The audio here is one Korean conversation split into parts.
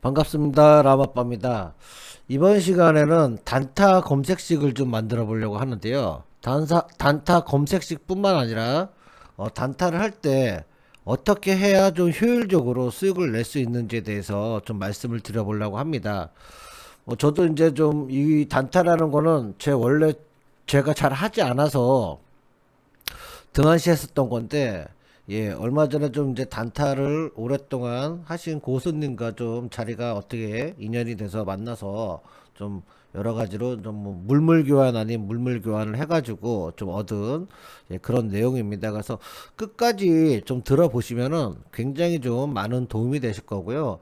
반갑습니다. 라마빠입니다. 이번 시간에는 단타 검색식을 좀 만들어 보려고 하는데요. 단사, 단타 검색식 뿐만 아니라 어, 단타를 할 때 어떻게 해야 좀 효율적으로 수익을 낼 수 있는지에 대해서 좀 말씀을 드려보려고 합니다. 어, 저도 이제 좀 이 단타라는 거는 제 원래 제가 잘 하지 않아서 등한시 했었던 건데 예 얼마 전에 좀 이제 단타를 오랫동안 하신 고수님과 좀 자리가 어떻게 인연이 돼서 만나서 좀 여러 가지로 좀 뭐 물물 교환 아닌 물물 교환을 해가지고 좀 얻은 예, 그런 내용입니다. 그래서 끝까지 좀 들어보시면은 굉장히 좀 많은 도움이 되실 거고요.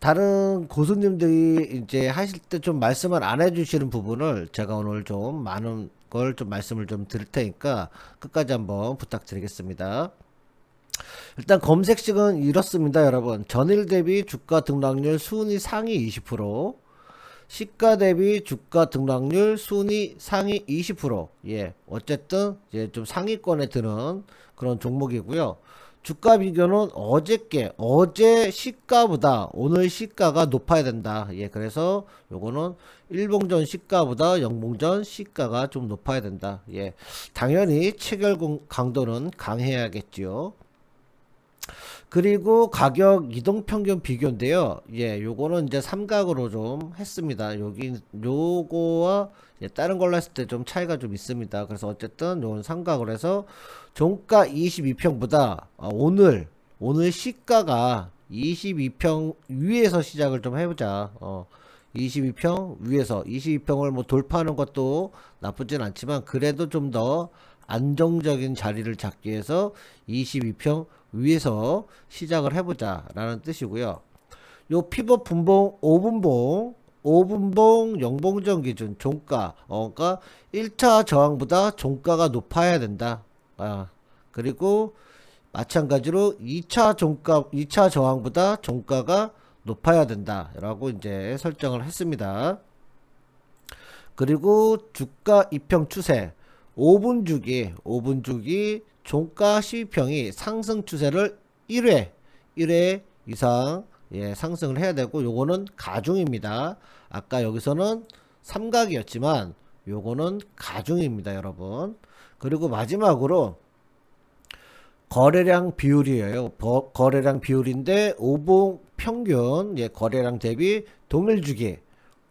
다른 고수님들이 이제 하실 때 좀 말씀을 안 해주시는 부분을 제가 오늘 좀 많은 걸 좀 말씀을 좀 드릴 테니까 끝까지 한번 부탁드리겠습니다. 일단 검색식은 이렇습니다, 여러분. 전일 대비 주가 등락률 순위 상위 20%, 시가 대비 주가 등락률 순위 상위 20%. 예, 어쨌든 이제 좀 상위권에 드는 그런 종목이고요. 주가 비교는 어저께 어제 시가보다 오늘 시가가 높아야 된다. 예, 그래서 요거는 일봉전 시가보다 영봉전 시가가 좀 높아야 된다. 예, 당연히 체결 공- 강도는 강해야겠지요. 그리고 가격 이동 평균 비교인데요. 예, 요거는 이제 삼각으로 좀 했습니다. 여기 요거와 예, 다른 걸로 했을 때 좀 차이가 좀 있습니다. 그래서 어쨌든 요건 삼각으로 해서 종가 22평보다 아, 오늘 오늘 시가가 22평 위에서 시작을 좀 해보자. 어, 22평 위에서 22평을 뭐 돌파하는 것도 나쁘진 않지만 그래도 좀더 안정적인 자리를 잡기 위해서 22평 위에서 시작을 해보자 라는 뜻이고요. 요 피벗 분봉 5분봉 5분봉 영봉전 기준 종가 어, 그러니까 1차 저항보다 종가가 높아야 된다. 아, 그리고 마찬가지로 2차 종가 2차 저항보다 종가가 높아야 된다 라고 이제 설정을 했습니다. 그리고 주가 입평 추세 5분 주기 5분 주기 종가 12평이 상승 추세를 1회 1회 이상 예, 상승을 해야 되고 요거는 가중입니다. 아까 여기서는 삼각이었지만 요거는 가중입니다, 여러분. 그리고 마지막으로 거래량 비율이에요. 버- 거래량 비율인데 5분 평균 예, 거래량 대비 동일 주기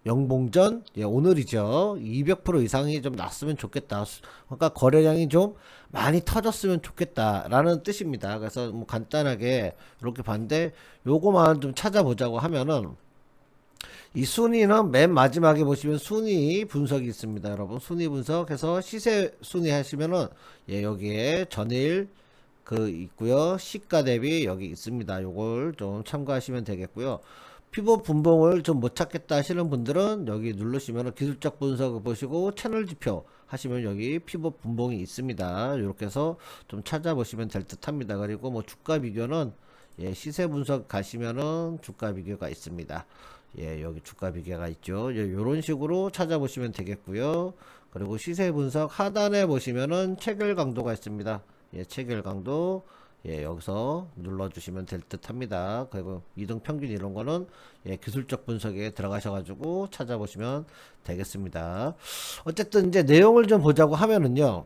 영봉전 예, 오늘이죠. 200% 이상이 좀 났으면 좋겠다. 수- 그러니까 거래량이 좀 많이 터졌으면 좋겠다라는 뜻입니다. 그래서 뭐 간단하게 이렇게 봤는데 요거만 좀 찾아보자고 하면은 이 순위는 맨 마지막에 보시면 순위 분석이 있습니다, 여러분. 순위 분석해서 시세 순위 하시면은 예, 여기에 전일 그 있고요. 시가 대비 여기 있습니다. 요걸 좀 참고하시면 되겠고요. 피벗 분봉을 좀 못 찾겠다 하시는 분들은 여기 누르시면 기술적 분석을 보시고 채널 지표 하시면 여기 피벗 분봉이 있습니다. 이렇게 해서 좀 찾아보시면 될 듯 합니다. 그리고 뭐 주가 비교는 예, 시세 분석 가시면은 주가 비교가 있습니다. 예, 여기 주가 비교가 있죠. 예, 요런 식으로 찾아보시면 되겠고요. 그리고 시세 분석 하단에 보시면은 체결 강도가 있습니다. 예, 체결 강도 예, 여기서 눌러주시면 될 듯 합니다. 그리고 이등 평균 이런 거는 예, 기술적 분석에 들어가셔가지고 찾아보시면 되겠습니다. 어쨌든 이제 내용을 좀 보자고 하면은요.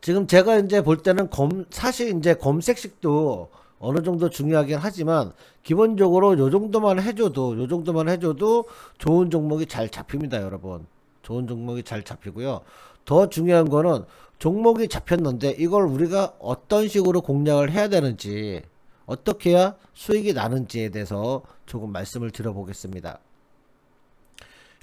지금 제가 이제 볼 때는 검, 사실 이제 검색식도 어느 정도 중요하긴 하지만 기본적으로 요 정도만 해줘도 요 정도만 해줘도 좋은 종목이 잘 잡힙니다, 여러분. 좋은 종목이 잘 잡히고요. 더 중요한 거는 종목이 잡혔는데 이걸 우리가 어떤 식으로 공략을 해야 되는지 어떻게 해야 수익이 나는지에 대해서 조금 말씀을 드려보겠습니다.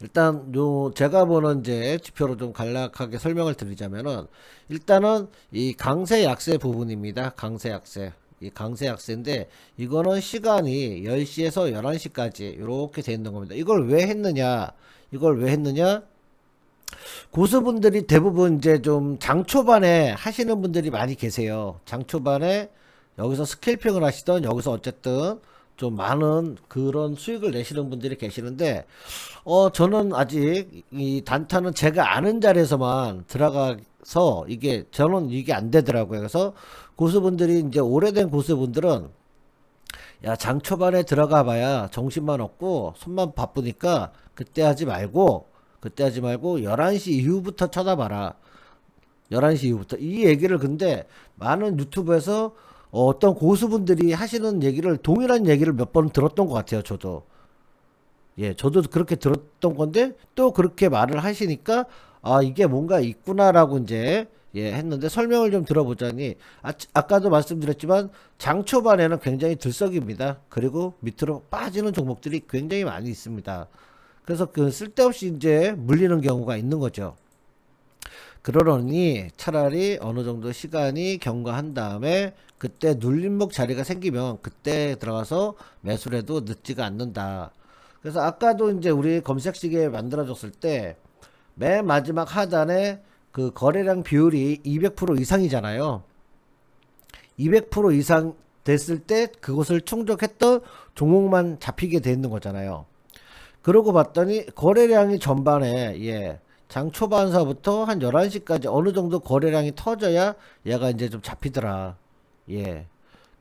일단 요 제가 보는 이제 지표로 좀 간략하게 설명을 드리자면은 일단은 이 강세 약세 부분입니다. 강세 약세. 이 강세 약세인데 이거는 시간이 10시에서 11시까지 이렇게 돼 있는 겁니다. 이걸 왜 했느냐? 이걸 왜 했느냐? 고수분들이 대부분 이제 좀 장 초반에 하시는 분들이 많이 계세요. 장 초반에 여기서 스케일핑을 하시던 여기서 어쨌든 좀 많은 그런 수익을 내시는 분들이 계시는데 어 저는 아직 이 단타는 제가 아는 자리에서만 들어가서 이게 저는 이게 안 되더라고요. 그래서 고수분들이 이제 오래된 고수분들은 야, 장 초반에 들어가 봐야 정신만 없고 손만 바쁘니까 그때 하지 말고 그때 하지 말고 11시 이후부터 쳐다봐라. 11시 이후부터. 이 얘기를 근데 많은 유튜브에서 어, 어떤 고수분들이 하시는 얘기를 동일한 얘기를 몇 번 들었던 것 같아요. 저도. 예, 저도 그렇게 들었던 건데 또 그렇게 말을 하시니까 아, 이게 뭔가 있구나라고 이제 예, 했는데 설명을 좀 들어보자니 아, 아까도 말씀드렸지만 장 초반에는 굉장히 들썩입니다. 그리고 밑으로 빠지는 종목들이 굉장히 많이 있습니다. 그래서 그 쓸데없이 이제 물리는 경우가 있는 거죠. 그러려니 차라리 어느 정도 시간이 경과한 다음에 그때 눌림목 자리가 생기면 그때 들어가서 매수를 해도 늦지가 않는다. 그래서 아까도 이제 우리 검색시계 만들어줬을 때 맨 마지막 하단에 그 거래량 비율이 200% 이상이잖아요. 200% 이상 됐을 때 그것을 충족했던 종목만 잡히게 돼 있는 거잖아요. 그러고 봤더니 거래량이 전반에 예. 장 초반서부터 한 11시까지 어느 정도 거래량이 터져야 얘가 이제 좀 잡히더라. 예.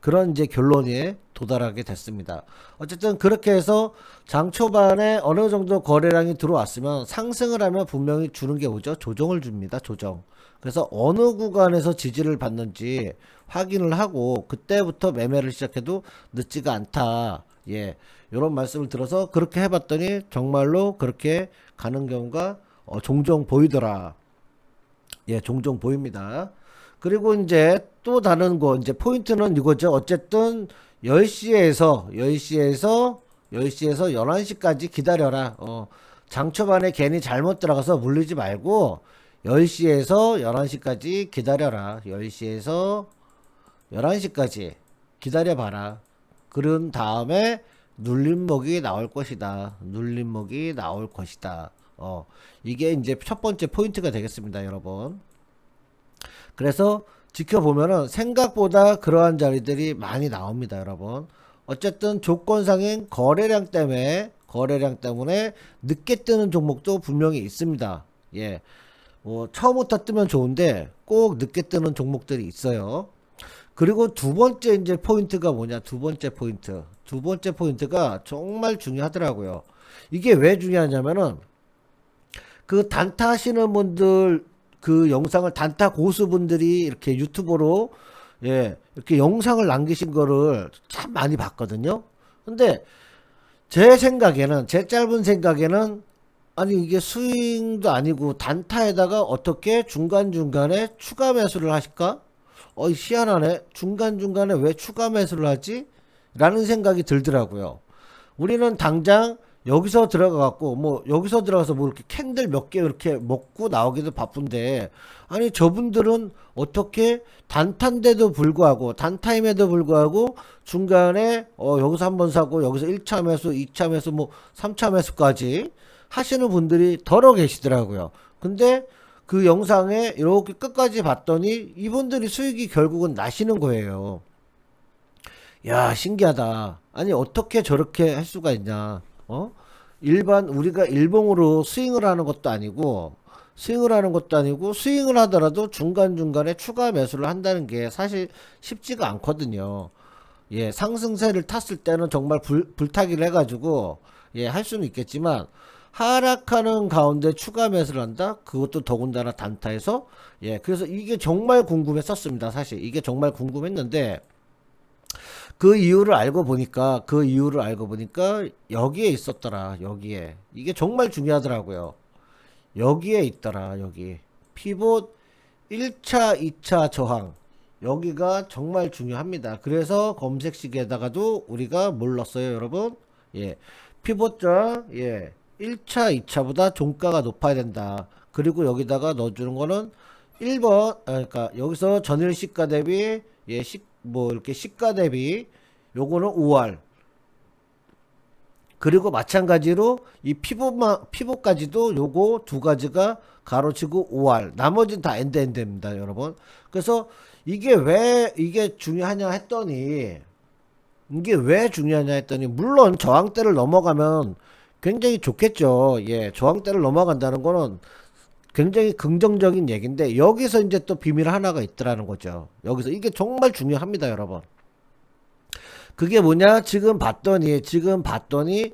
그런 이제 결론에 도달하게 됐습니다. 어쨌든 그렇게 해서 장 초반에 어느 정도 거래량이 들어왔으면 상승을 하면 분명히 주는 게 뭐죠? 조정을 줍니다. 조정. 그래서 어느 구간에서 지지를 받는지 확인을 하고 그때부터 매매를 시작해도 늦지가 않다. 예. 이런 말씀을 들어서 그렇게 해봤더니 정말로 그렇게 가는 경우가 어, 종종 보이더라. 예, 종종 보입니다. 그리고 이제 또 다른 거 이제 포인트는 이거죠. 어쨌든 10시에서 10시에서 10시에서 11시까지 기다려라. 어, 장 초반에 괜히 잘못 들어가서 물리지 말고 10시에서 11시까지 기다려라. 10시에서 11시까지 기다려 봐라. 그런 다음에 눌림목이 나올 것이다. 눌림목이 나올 것이다. 어, 이게 이제 첫 번째 포인트가 되겠습니다, 여러분. 그래서 지켜보면은 생각보다 그러한 자리들이 많이 나옵니다, 여러분. 어쨌든 조건상인 거래량 때문에 거래량 때문에 늦게 뜨는 종목도 분명히 있습니다. 예. 뭐 처음부터 뜨면 좋은데 꼭 늦게 뜨는 종목들이 있어요. 그리고 두 번째 이제 포인트가 뭐냐? 두 번째 포인트. 두 번째 포인트가 정말 중요하더라고요. 이게 왜 중요하냐면은 그 단타 하시는 분들 그 영상을 단타 고수분들이 이렇게 유튜브로 예, 이렇게 영상을 남기신 거를 참 많이 봤거든요. 근데 제 생각에는 제 짧은 생각에는 아니 이게 스윙도 아니고 단타에다가 어떻게 중간중간에 추가 매수를 하실까? 어이 희한하네. 중간중간에 왜 추가 매수를 하지? 라는 생각이 들더라고요. 우리는 당장 여기서 들어가 갖고 뭐 여기서 들어가서 뭐 이렇게 캔들 몇 개 이렇게 먹고 나오기도 바쁜데 아니 저분들은 어떻게 단타인데도 불구하고 단타임에도 불구하고 중간에 어 여기서 한 번 사고 여기서 1차 매수, 2차 매수 뭐 3차 매수까지 하시는 분들이 더러 계시더라고요. 근데 그 영상에 이렇게 끝까지 봤더니 이분들이 수익이 결국은 나시는 거예요. 야, 신기하다. 아니, 어떻게 저렇게 할 수가 있냐. 어? 일반 우리가 일봉으로 스윙을 하는 것도 아니고 스윙을 하는 것도 아니고 스윙을 하더라도 중간중간에 추가 매수를 한다는 게 사실 쉽지가 않거든요. 예, 상승세를 탔을 때는 정말 불, 불타기를 해가지고 예, 할 수는 있겠지만 하락하는 가운데 추가 매수를 한다? 그것도 더군다나 단타에서? 예, 그래서 이게 정말 궁금했었습니다. 사실. 이게 정말 궁금했는데 그 이유를 알고 보니까 그 이유를 알고 보니까 여기에 있었더라 여기에. 이게 정말 중요하더라고요. 여기에 있더라 여기. 피봇 1차 2차 저항. 여기가 정말 중요합니다. 그래서 검색식에다가도 우리가 몰랐어요 여러분. 예 피봇자 예 1차 2차보다 종가가 높아야 된다. 그리고 여기다가 넣어주는 거는 1번 아, 그러니까 여기서 전일 시가 대비 예, 시, 뭐 이렇게 시가 대비 요거는 5월 그리고 마찬가지로 이 피부만 피부까지도 요거 두 가지가 가로치고 5월 나머지는 다 엔드 엔드입니다 여러분. 그래서 이게 왜 이게 중요하냐 했더니 이게 왜 중요하냐 했더니 물론 저항대를 넘어가면 굉장히 좋겠죠 예 저항대를 넘어간다는 거는 굉장히 긍정적인 얘기인데 여기서 이제 또 비밀 하나가 있더라는 거죠. 여기서 이게 정말 중요합니다, 여러분. 그게 뭐냐? 지금 봤더니 지금 봤더니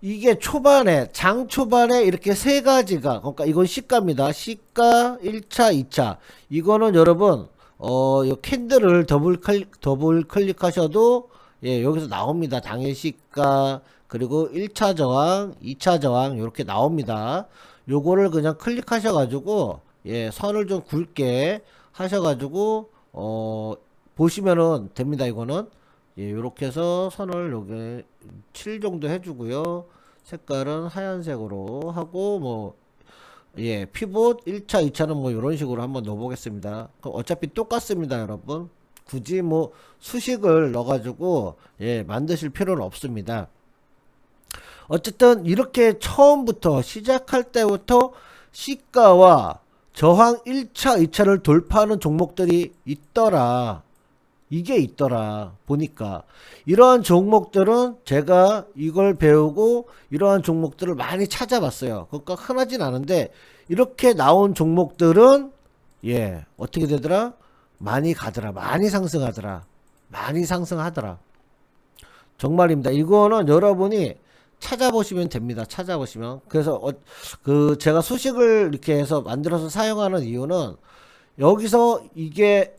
이게 초반에 장 초반에 이렇게 세 가지가 그러니까 이건 시가입니다. 시가 1차, 2차. 이거는 여러분 어, 이 캔들을 더블 클릭 더블 클릭하셔도 예, 여기서 나옵니다. 당일 시가 그리고 1차 저항, 2차 저항 이렇게 나옵니다. 요거를 그냥 클릭하셔 가지고 예, 선을 좀 굵게 하셔 가지고 어, 보시면은 됩니다. 이거는 예, 요렇게 해서 선을 여기 7 정도 해 주고요. 색깔은 하얀색으로 하고 뭐 예, 피봇 1차, 2차는 뭐 이런 식으로 한번 넣어 보겠습니다. 그럼 어차피 똑같습니다, 여러분. 굳이 뭐 수식을 넣어 가지고 예, 만드실 필요는 없습니다. 어쨌든 이렇게 처음부터 시작할 때부터 시가와 저항 1차, 2차를 돌파하는 종목들이 있더라. 이게 있더라. 보니까. 이러한 종목들은 제가 이걸 배우고 이러한 종목들을 많이 찾아봤어요. 그러니까 흔하진 않은데 이렇게 나온 종목들은 예, 어떻게 되더라? 많이 가더라. 많이 상승하더라. 많이 상승하더라. 정말입니다. 이거는 여러분이 찾아보시면 됩니다. 찾아보시면. 그래서 어, 그 제가 수식을 이렇게 해서 만들어서 사용하는 이유는 여기서 이게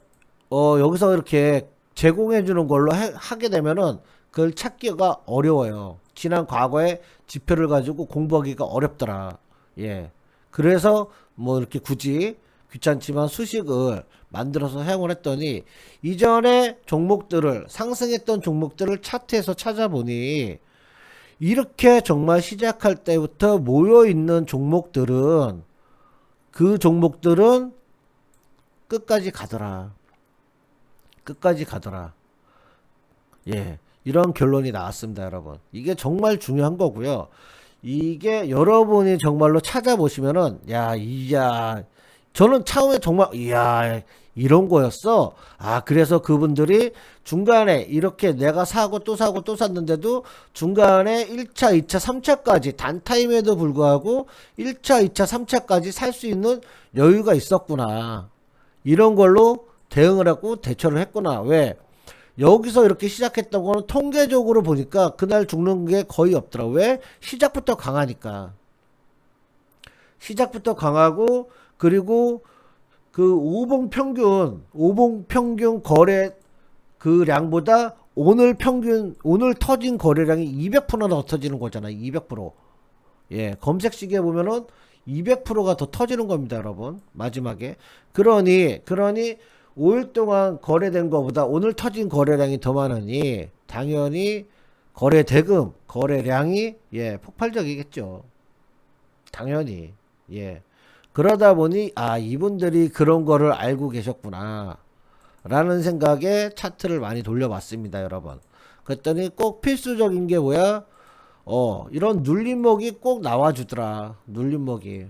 어 여기서 이렇게 제공해 주는 걸로 해- 하게 되면은 그걸 찾기가 어려워요. 지난 과거의 지표를 가지고 공부하기가 어렵더라. 예. 그래서 뭐 이렇게 굳이 귀찮지만 수식을 만들어서 사용을 했더니 이전에 종목들을 상승했던 종목들을 차트에서 찾아보니 이렇게 정말 시작할 때부터 모여 있는 종목들은 그 종목들은 끝까지 가더라. 끝까지 가더라. 예. 이런 결론이 나왔습니다, 여러분. 이게 정말 중요한 거고요. 이게 여러분이 정말로 찾아보시면은, 야, 이야, 저는 처음에 정말, 이야, 이런 거였어. 아, 그래서 그분들이 중간에 이렇게 내가 사고 또 사고 또 샀는데도 중간에 1차, 2차, 3차까지 단타임에도 불구하고 1차, 2차, 3차까지 살 수 있는 여유가 있었구나. 이런 걸로 대응을 하고 대처를 했구나. 왜? 여기서 이렇게 시작했던 거는 통계적으로 보니까 그날 죽는 게 거의 없더라. 왜? 시작부터 강하니까. 시작부터 강하고 그리고 그 오봉 평균 오봉 평균 거래 그 량보다 오늘 평균 오늘 터진 거래량이 200%나 더 터지는 거잖아요. 200%. 예, 검색시계 보면은 200%가 더 터지는 겁니다, 여러분. 마지막에. 그러니 그러니 5일 동안 거래된 것보다 오늘 터진 거래량이 더 많으니 당연히 거래 대금, 거래량이 예, 폭발적이겠죠. 당연히. 예. 그러다 보니 아, 이분들이 그런 거를 알고 계셨구나. 라는 생각에 차트를 많이 돌려봤습니다, 여러분. 그랬더니 꼭 필수적인 게 뭐야? 어, 이런 눌림목이 꼭 나와주더라. 눌림목이.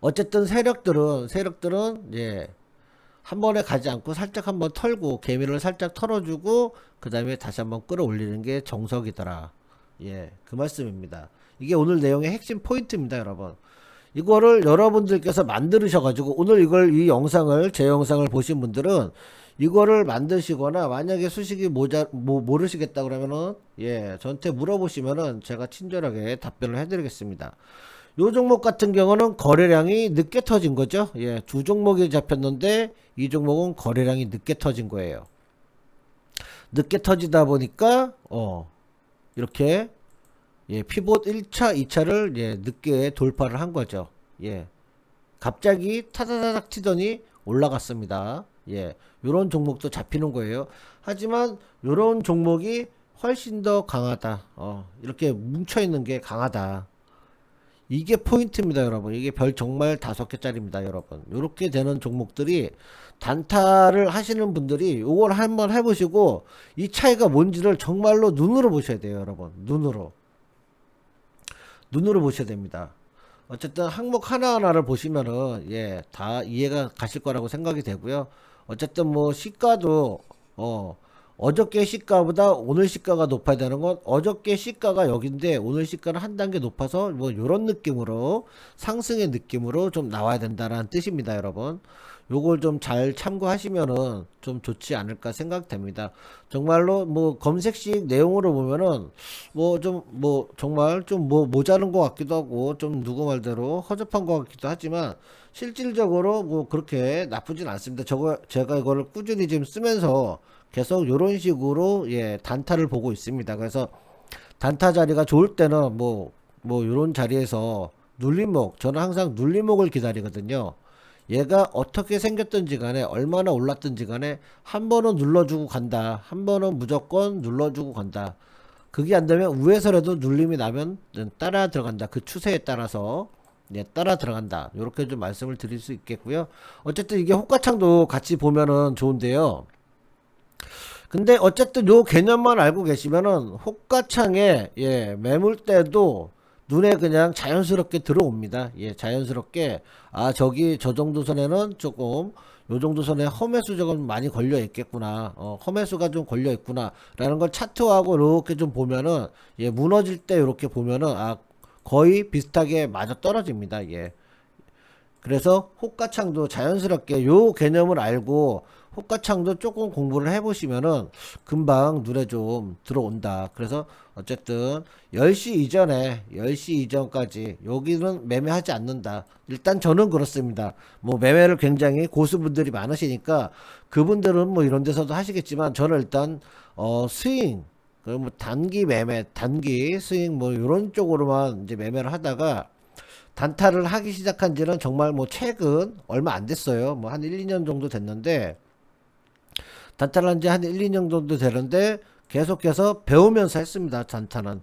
어쨌든 세력들은, 세력들은, 예, 한 번에 가지 않고 살짝 한번 털고, 개미를 살짝 털어주고, 그 다음에 다시 한번 끌어올리는 게 정석이더라. 예, 그 말씀입니다. 이게 오늘 내용의 핵심 포인트입니다, 여러분. 이거를 여러분들께서 만들으셔가지고, 오늘 이걸, 이 영상을, 제 영상을 보신 분들은, 이거를 만드시거나 만약에 수식이 모자 뭐 모르시겠다 그러면은 예 저한테 물어보시면은 제가 친절하게 답변을 해드리겠습니다. 요 종목 같은 경우는 거래량이 늦게 터진 거죠. 예, 두 종목이 잡혔는데 이 종목은 거래량이 늦게 터진 거예요. 늦게 터지다 보니까 어 이렇게 예 피봇 1차, 2차를 예 늦게 돌파를 한 거죠. 예 갑자기 타다다닥 튀더니 올라갔습니다. 예, 요런 종목도 잡히는 거예요. 하지만 요런 종목이 훨씬 더 강하다. 어, 이렇게 뭉쳐 있는 게 강하다. 이게 포인트입니다, 여러분. 이게 별 정말 다섯 개짜리입니다, 여러분. 요렇게 되는 종목들이 단타를 하시는 분들이 요걸 한번 해 보시고 이 차이가 뭔지를 정말로 눈으로 보셔야 돼요, 여러분. 눈으로. 눈으로 보셔야 됩니다. 어쨌든 항목 하나하나를 보시면은 예, 다 이해가 가실 거라고 생각이 되고요. 어쨌든 뭐 시가도 어 어저께 시가보다 오늘 시가가 높아야 되는 건 어저께 시가가 여긴데 오늘 시가는 한 단계 높아서 뭐 요런 느낌으로 상승의 느낌으로 좀 나와야 된다라는 뜻입니다, 여러분. 요걸 좀 잘 참고하시면은 좀 좋지 않을까 생각됩니다. 정말로 뭐 검색식 내용으로 보면은 뭐좀뭐 정말 좀 뭐 모자른 것 같기도 하고 좀 누구 말대로 허접한 것 같기도 하지만 실질적으로 뭐 그렇게 나쁘진 않습니다. 저거 제가 이거를 꾸준히 지금 쓰면서 계속 요런 식으로 예 단타를 보고 있습니다. 그래서 단타 자리가 좋을 때는 뭐뭐 요런 자리에서 눌림목 저는 항상 눌림목을 기다리거든요. 얘가 어떻게 생겼든지 간에 얼마나 올랐든지 간에 한 번은 눌러주고 간다. 한 번은 무조건 눌러주고 간다. 그게 안 되면 위에서라도 눌림이 나면 따라 들어간다. 그 추세에 따라서 예, 따라 들어간다. 이렇게 좀 말씀을 드릴 수 있겠고요. 어쨌든 이게 호가창도 같이 보면은 좋은데요. 근데 어쨌든 요 개념만 알고 계시면은 호가창에 예, 매물대도 눈에 그냥 자연스럽게 들어옵니다. 예, 자연스럽게 아 저기 저 정도 선에는 조금 요 정도 선에 험해수 조금 많이 걸려 있겠구나. 어, 험해수가 좀 걸려 있구나라는 걸 차트하고 이렇게 좀 보면은 예, 무너질 때 이렇게 보면은 아 거의 비슷하게 맞아 떨어집니다. 예. 그래서 호가창도 자연스럽게 요 개념을 알고 호가창도 조금 공부를 해보시면은 금방 눈에 좀 들어온다. 그래서 어쨌든 10시 이전에 10시 이전까지 여기는 매매하지 않는다. 일단 저는 그렇습니다. 뭐 매매를 굉장히 고수분들이 많으시니까 그분들은 뭐 이런 데서도 하시겠지만 저는 일단 어 스윙 그뭐 단기 매매 단기 스윙 뭐 이런 쪽으로만 이제 매매를 하다가 단타를 하기 시작한 지는 정말 뭐 최근 얼마 안 됐어요. 뭐 한 1, 2년 정도 됐는데 단타를 한 지 한 1, 2년 정도 되는데 계속해서 배우면서 했습니다. 단타는.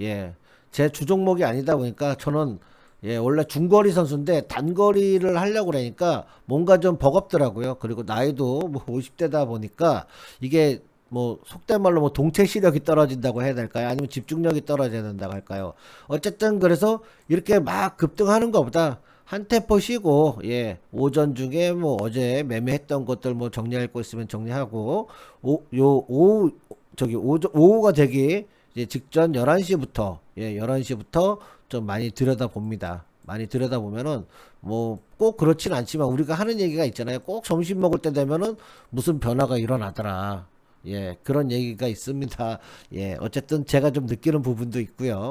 예. 제 주종목이 아니다 보니까 저는 예, 원래 중거리 선수인데 단거리를 하려고 그러니까 뭔가 좀 버겁더라고요. 그리고 나이도 뭐 50대다 보니까 이게 뭐 속된 말로 뭐 동체 시력이 떨어진다고 해야 될까요? 아니면 집중력이 떨어져야 된다고 할까요? 어쨌든 그래서 이렇게 막 급등하는 것보다 한 템포 쉬고 예 오전 중에 뭐 어제 매매했던 것들 뭐 정리할 거 있으면 정리하고 오 요 오후 저기 오전 오후가 되기 이제 직전 11시부터 예 11시부터 좀 많이 들여다 봅니다. 많이 들여다 보면은 뭐 꼭 그렇진 않지만 우리가 하는 얘기가 있잖아요. 꼭 점심 먹을 때 되면은 무슨 변화가 일어나더라. 예, 그런 얘기가 있습니다. 예, 어쨌든 제가 좀 느끼는 부분도 있고요.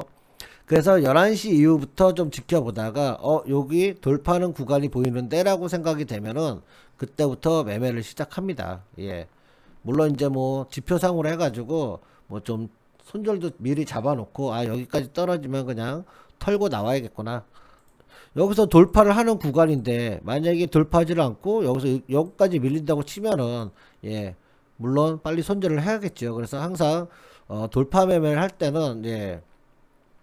그래서 11시 이후부터 좀 지켜보다가 어 여기 돌파하는 구간이 보이는데 라고 생각이 되면은 그때부터 매매를 시작합니다. 예. 물론 이제 뭐 지표상으로 해가지고 뭐 좀 손절도 미리 잡아놓고 아 여기까지 떨어지면 그냥 털고 나와야겠구나. 여기서 돌파를 하는 구간인데 만약에 돌파하지를 않고 여기서 여기까지 밀린다고 치면은 예 물론 빨리 손절을 해야겠죠. 그래서 항상 어, 돌파 매매를 할 때는 예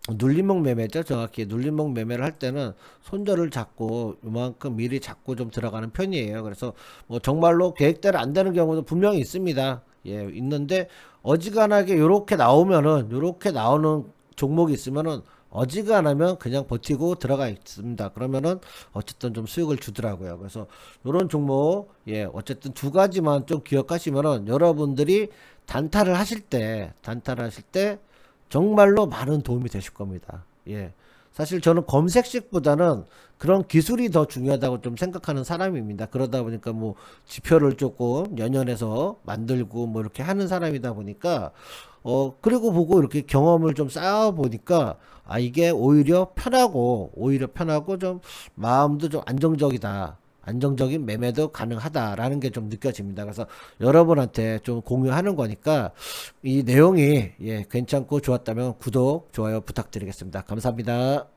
눌림목 매매죠. 정확히 눌림목 매매를 할 때는 손절을 잡고 이만큼 미리 잡고 좀 들어가는 편이에요. 그래서 뭐 정말로 계획대로 안 되는 경우도 분명히 있습니다. 예, 있는데 어지간하게 요렇게 나오면은 요렇게 나오는 종목이 있으면은 어지간하면 그냥 버티고 들어가 있습니다. 그러면은 어쨌든 좀 수익을 주더라고요. 그래서 요런 종목 예, 어쨌든 두 가지만 좀 기억하시면은 여러분들이 단타를 하실 때 단타를 하실 때 정말로 많은 도움이 되실 겁니다. 예. 사실 저는 검색식보다는 그런 기술이 더 중요하다고 좀 생각하는 사람입니다. 그러다 보니까 뭐 지표를 조금 연연해서 만들고 뭐 이렇게 하는 사람이다 보니까 어 그리고 보고 이렇게 경험을 좀 쌓아 보니까 아 이게 오히려 편하고 오히려 편하고 좀 마음도 좀 안정적이다. 안정적인 매매도 가능하다라는 게 좀 느껴집니다. 그래서 여러분한테 좀 공유하는 거니까 이 내용이 예, 괜찮고 좋았다면 구독, 좋아요 부탁드리겠습니다. 감사합니다.